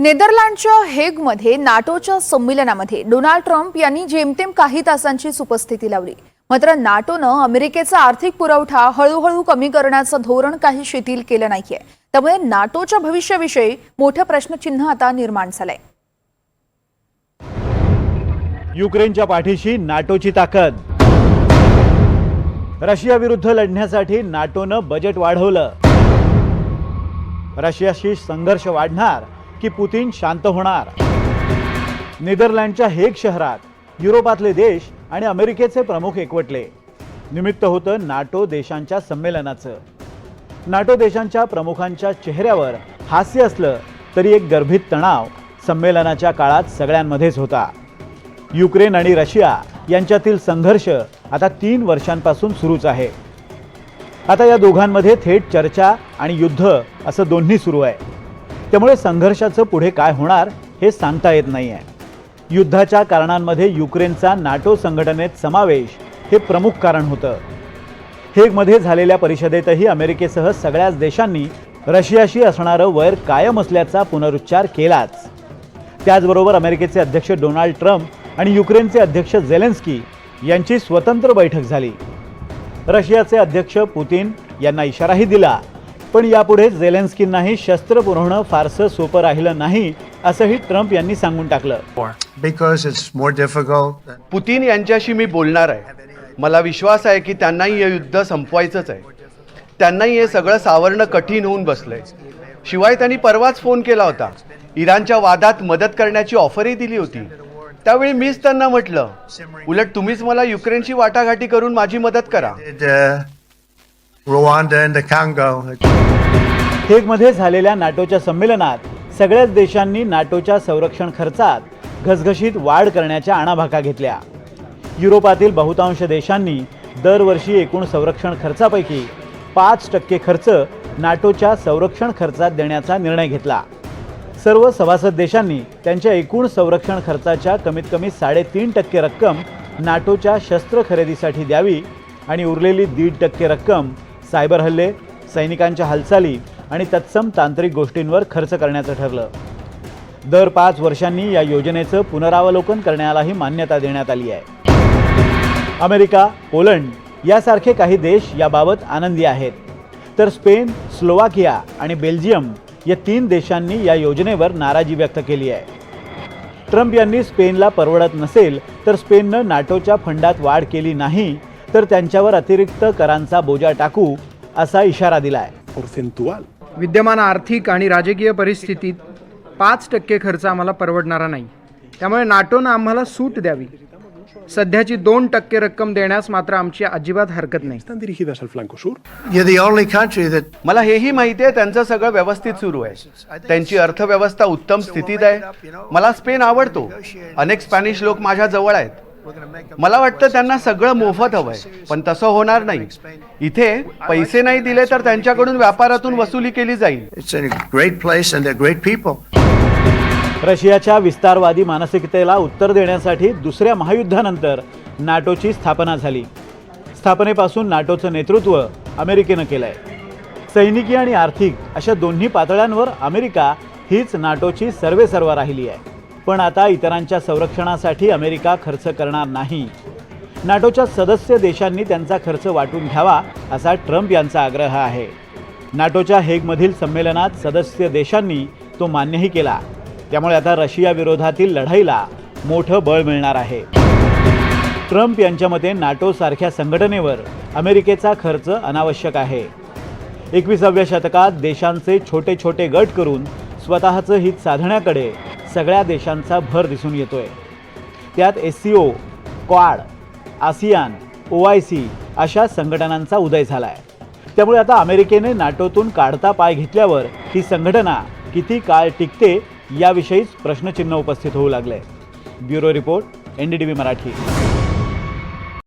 नेदरलँडच्या हेगमध्ये नाटोच्या संमेलनामध्ये Donald Trump यांनी जेमतेम काही तासांचीच उपस्थिती लावली. मात्र नाटोनं अमेरिकेचा आर्थिक पुरवठा हळूहळू कमी करण्याचं धोरण काही शिथिल केलं नाहीये. त्यामुळे नाटोच्या भविष्याविषयी मोठं प्रश्नचिन्ह आता निर्माण झालंय. युक्रेनच्या पाठीशी नाटोची ताकद. रशिया विरुद्ध लढण्यासाठी नाटोनं बजेट वाढवलं. रशियाशी संघर्ष वाढणार. की पुतीन शांत होणार. नेदरलँडच्या हेग शहरात युरोपातले देश आणि अमेरिकेचे प्रमुख एकवटले. निमित्त होतं नाटो देशांच्या संमेलनाचं. नाटो देशांच्या प्रमुखांच्या चेहऱ्यावर हास्य असलं तरी एक गर्भित तणाव संमेलनाच्या काळात सगळ्यांमध्येच होता. युक्रेन आणि रशिया यांच्यातील संघर्ष आता तीन वर्षांपासून सुरूच आहे. आता या दोघांमध्ये थेट चर्चा आणि युद्ध असं दोन्ही सुरू आहे. त्यामुळे संघर्षाचं पुढे काय होणार हे सांगता येत नाही आहे युद्धाच्या कारणांमध्ये युक्रेनचा नाटो संघटनेत समावेश हे प्रमुख कारण होतं. हेगमध्ये झालेल्या परिषदेतही अमेरिकेसह सगळ्याच देशांनी रशियाशी असणारं वैर कायम असल्याचा पुनरुच्चार केलाच. त्याचबरोबर अमेरिकेचे अध्यक्ष डोनाल्ड ट्रम्प आणि युक्रेनचे अध्यक्ष झेलेन्स्की यांची स्वतंत्र बैठक झाली. रशियाचे अध्यक्ष पुतीन यांना इशाराही दिला. पण यापुढे झेलेन्स्कींनाही शस्त्र पुरवणं फारसं सोपं राहिलं नाही असंही ट्रम्प यांनी सांगून टाकलं. पुतीन यांच्याशी मी बोलणार आहे. मला विश्वास आहे की त्यांनाही हे युद्ध संपवायचंच आहे. त्यांनाही हे सगळं सावरणं कठीण होऊन बसलंय. शिवाय त्यांनी परवाच फोन केला होता. इराणच्या वादात मदत करण्याची ऑफरही दिली होती. त्यावेळी मीच त्यांना म्हटलं उलट तुम्हीच मला युक्रेनशी वाटाघाटी करून माझी मदत करा. Rwanda and the Congo. हेगमध्ये झालेल्या नाटोच्या संमेलनात सगळ्याच देशांनी नाटोच्या संरक्षण खर्चात घसघशीत वाढ करण्याच्या आणाभाका घेतल्या युरोपातील बहुतांश देशांनी दरवर्षी एकूण संरक्षण खर्चापैकी पाच टक्के खर्च नाटोच्या संरक्षण खर्चात देण्याचा निर्णय घेतला सर्व सभासद देशांनी त्यांच्या एकूण संरक्षण खर्चाच्या कमीत कमी साडेतीन टक्के रक्कम नाटोच्या शस्त्र खरेदीसाठी द्यावी आणि उरलेली दीड टक्के रक्कम सायबर हल्ले सैनिकांच्या हालचाली आणि तत्सम तांत्रिक गोष्टींवर खर्च करण्याचं ठरलं. दर पाच वर्षांनी या योजनेचं पुनरावलोकन करण्यालाही मान्यता देण्यात आली आहे. अमेरिका पोलंड यासारखे काही देश याबाबत आनंदी आहेत. तर स्पेन स्लोवाकिया आणि बेल्जियम या तीन देशांनी या योजनेवर नाराजी व्यक्त केली आहे. ट्रम्प यांनी स्पेनला परवडत नसेल तर स्पेननं नाटोच्या फंडात वाढ केली नाही तर त्यांच्यावर अतिरिक्त करांचा बोजा टाकू असा इशारा दिलाय. Porcentual. विद्यमान आर्थिक आणि राजकीय परिस्थितीत पाच टक्के खर्च आम्हाला परवडणारा नाही. त्यामुळे नाटोनं आम्हाला सूट द्यावी. सध्याची दोन टक्के रक्कम देण्यास मात्र आमची अजिबात हरकत नाही. मला हेही माहिती आहे त्यांचं सगळं व्यवस्थित सुरू आहे. त्यांची अर्थव्यवस्था उत्तम स्थितीत आहे. मला स्पेन आवडतो. अनेक स्पॅनिश लोक माझ्या जवळ आहेत. मला वाटतं त्यांना सगळं मोफत हवंय पण तसं होणार नाही. इथे पैसे नाही दिले तर त्यांच्याकडून व्यापारातून वसुली केली जाईल. रशियाच्या विस्तारवादी मानसिकतेला उत्तर देण्यासाठी दुसऱ्या महायुद्धानंतर नाटोची स्थापना झाली. स्थापनेपासून नाटोचं नेतृत्व अमेरिकेनं केलं आहे सैनिकी आणि आर्थिक अशा दोन्ही पातळ्यांवर अमेरिका हीच नाटोची सर्वेसर्वा राहिली आहे. पण आता इतरांच्या संरक्षणासाठी अमेरिका खर्च करणार नाही. नाटोच्या सदस्य देशांनी त्यांचा खर्च वाटून घ्यावा असा ट्रम्प यांचा आग्रह आहे. नाटोच्या हेगमधील संमेलनात सदस्य देशांनी तो मान्यही केला. त्यामुळे आता रशिया विरोधातील लढाईला मोठं बळ मिळणार आहे. ट्रम्प यांच्या मते नाटोसारख्या संघटनेवर अमेरिकेचा खर्च अनावश्यक आहे. एकविसाव्या शतकात देशांचे छोटे छोटे गट करून स्वतःचं हित साधण्याकडे सगळ्या देशांचा भर दिसून येतोय. त्यात S C O Quad ASEAN O I C अशा संघटनांचा उदय झाला आहे त्यामुळे आता अमेरिकेने नाटोतून काढता पाय घेतल्यावर ही संघटना किती काळ टिकते याविषयीच प्रश्नचिन्ह उपस्थित होऊ लागले. Bureau report N D T V Marathi.